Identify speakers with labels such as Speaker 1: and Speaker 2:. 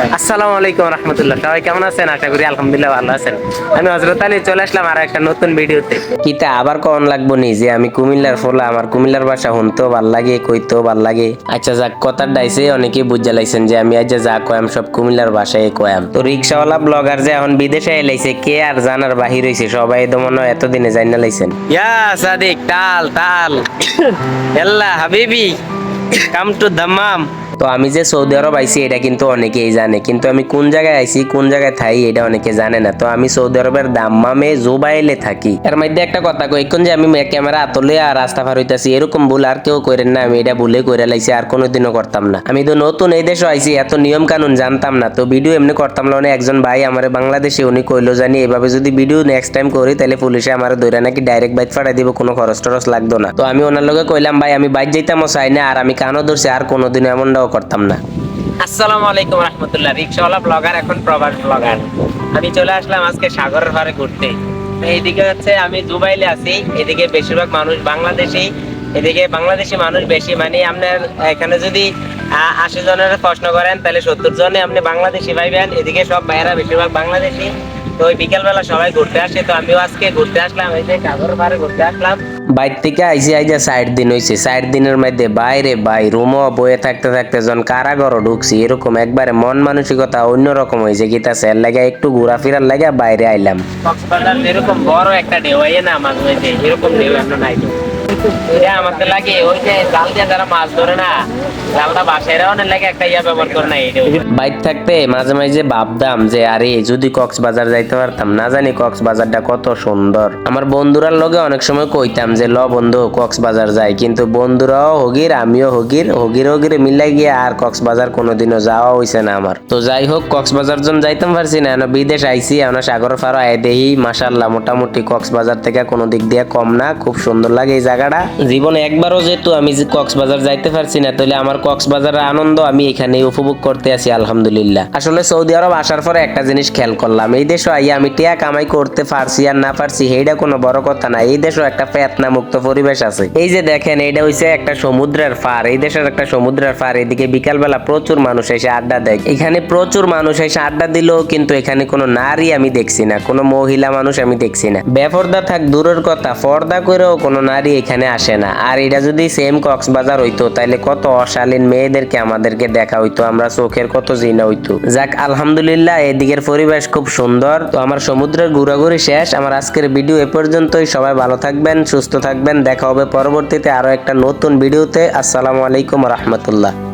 Speaker 1: আসসালামু আলাইকুম রহমতুল্লাহ। সবাই কেমন আছেন? আশা করি আলহামদুলিল্লাহ ভালো আছেন। আমি হজরত আলী চলে আসলাম আর একটা নতুন ভিডিওতে। কিতা আবার কন লাগবো নি? যে আমি কুমিল্লার ফোলা আমার কুমিল্লার ভাষা শুনতেও ভালো লাগে কইতেও ভালো লাগে। আচ্ছা যাক কথার ডাইছে অনেকেই বুঝা লাইছেন যে আমি আজ যা কয়াম সব কুমিল্লার ভাষায় কয়াম। তো রিক্সাওয়ালা ব্লগার যে এখন বিদেশে এলাইছে কে আর জানার বাহির হইছে? সবাই তো মনে হয় এতদিনে জানা লাইছেন। ইয়া সাদিক তাল তাল। এল্লা হাবিবি কাম টু দাম্মাম। তো আমি যে সৌদি আরব আইছি, এটা কিন্তু অনেকেই জানে। কিন্তু আমি কোন জায়গায় আইছি, কোন জায়গায় থাই, এটা অনেকে জানে না। তো আমি সৌদি আরবের দাম্মামে জুবাইলে থাকি। এর মধ্যে একটা কথা কই কোন যে আমি ক্যামেরা আতলে আর রাস্তা পার হইতাছি, এরকম ভুল আর কেউ করেন না। আমি এটা ভুলে করে লাইছি, আর কোনোদিনও করতাম না। আমি তো নতুন এই দেশে আইছি, এত নিয়ম কানুন জানতাম না। তো ভিডিও এমনি করতাম না একজন ভাই আমার বাংলাদেশে উনি কইলো, জানি এভাবে যদি ভিডিও নেক্সট টাইম করি, তাহলে পুলিশে আমার ধরে নাকি ডাইরেক্ট বাইক ফাটাই দিব, কোনো খরচ টরচ লাগতো না। তো আমি ওনার লগে কইলাম, ভাই, আমি বাইক যাইতামও চাই না, আর আমি কানও ধরছি, আর কোনোদিন এমনটাও করতাম না। আসসালামু আলাইকুম রহমতুল্লাহ। রিক্সাওয়ালা ব্লগার, এখন প্রবাস ব্লগার। আমি চলে আসলাম আজকে সাগরের পাড়ে ঘুরতে। এইদিকে হচ্ছে আমি দুবাইলে আছি। এদিকে বেশিরভাগ মানুষ বাংলাদেশি। এদিকে বাংলাদেশি মানুষ বেশি। মানে আপনার এখানে যদি আশি জনের প্রশ্ন করেন, তাহলে সত্তর জনে আপনি বাংলাদেশি পাইবেন এদিকে সব ভাইয়েরা বেশিরভাগ বাংলাদেশি। তো ওই বিকেলবেলা সবাই ঘুরতে আসে। তো আমিও আজকে ঘুরতে আসলাম। এই যে সাগর পাড়ে ঘুরতে আসলাম। বাইর থেকে আইসি আইজা সাইড দিন হয়েছে সাইড দিনের মধ্যে বাইরে বাই, রুমও বয়ে থাকতে থাকতে যখন কারাগারও ঢুকছি। এরকম একবারে মন মানসিকতা অন্যরকম হয়েছে গীতা স্যার লাগে একটু ঘোরাফেরার লাগে বাইরে আইলাম। এরকম বড় একটা ঢেউ না মাঝে এরকম ঢেউ এখন নাই। আমাদের লাগে, ওই যে জাল দিয়ে যারা মাছ ধরে না বাইক থাকতে মাঝে মাঝে ভাবতাম যে, আরে, যদি কক্সবাজার যাইতে পারতাম, না জানি কক্সবাজারটা কত সুন্দর। আমার বন্ধুরার লগে অনেক সময় কইতাম যে, ল বন্ধু, কক্সবাজার যাই। কিন্তু বন্ধুরাও হগির, আমিও হগির হগির হগিরে মিলাই গিয়ে আর কক্সবাজার কোনোদিনও যাওয়া হইছে না আমার। তো যাই হোক, কক্সবাজার জন যাইতাম পারছি না বিদেশ আইছি, এখন সাগর ফারো আয় দেহি মাসাল্লাহ মোটামুটি কক্সবাজার থেকে কোনো দিক দিয়ে কম না, খুব সুন্দর লাগে এই জায়গাটা জীবনে একবারও যেহেতু আমি যে কক্সবাজার যাইতে পারছি না তাহলে আমার কক্সবাজারের আনন্দ আমি এখানে উপভোগ করতে আছি আলহামদুলিল্লাহ। আসলে সৌদি আরব আসার পরে একটা জিনিস খেয়াল করলাম এই দেশে আইয়া আমি টিয়া কামাই করতে পারছি আর না পারছি এইটা কোনো বড় কথা না। এই দেশও একটা ফেতনা মুক্ত পরিবেশ আছে। এই যে দেখেন এইটা হইছে একটা সমুদ্রের পার এই দেশের একটা সমুদ্রের পার এদিকে বিকালবেলা প্রচুর মানুষ এসে আড্ডা দেয়। এখানে প্রচুর মানুষ এসে আড্ডা দিলেও কিন্তু এখানে কোনো নারী আমি দেখছি না কোনো মহিলা মানুষ আমি দেখছি না। বেপর্দা থাক দূরের কথা পর্দা করেও কোনো নারী এখানে আসে না। আর এটা যদি সেম কক্সবাজার হইতো তাহলে কত অশালীন মেয়েদেরকে আমাদেরকে দেখা হইতো, আমরা চোখের কত জিনা হইতো। যাক, আলহামদুলিল্লাহ, এদিকের পরিবেশ খুব সুন্দর। তো আমার সমুদ্রের ঘোরাঘুরি শেষ। আমার আজকের ভিডিও এ পর্যন্তই। সবাই ভালো থাকবেন, সুস্থ থাকবেন। দেখা হবে পরবর্তীতে আরও একটা নতুন ভিডিওতে আসসালামু আলাইকুম রহমতুল্লাহ।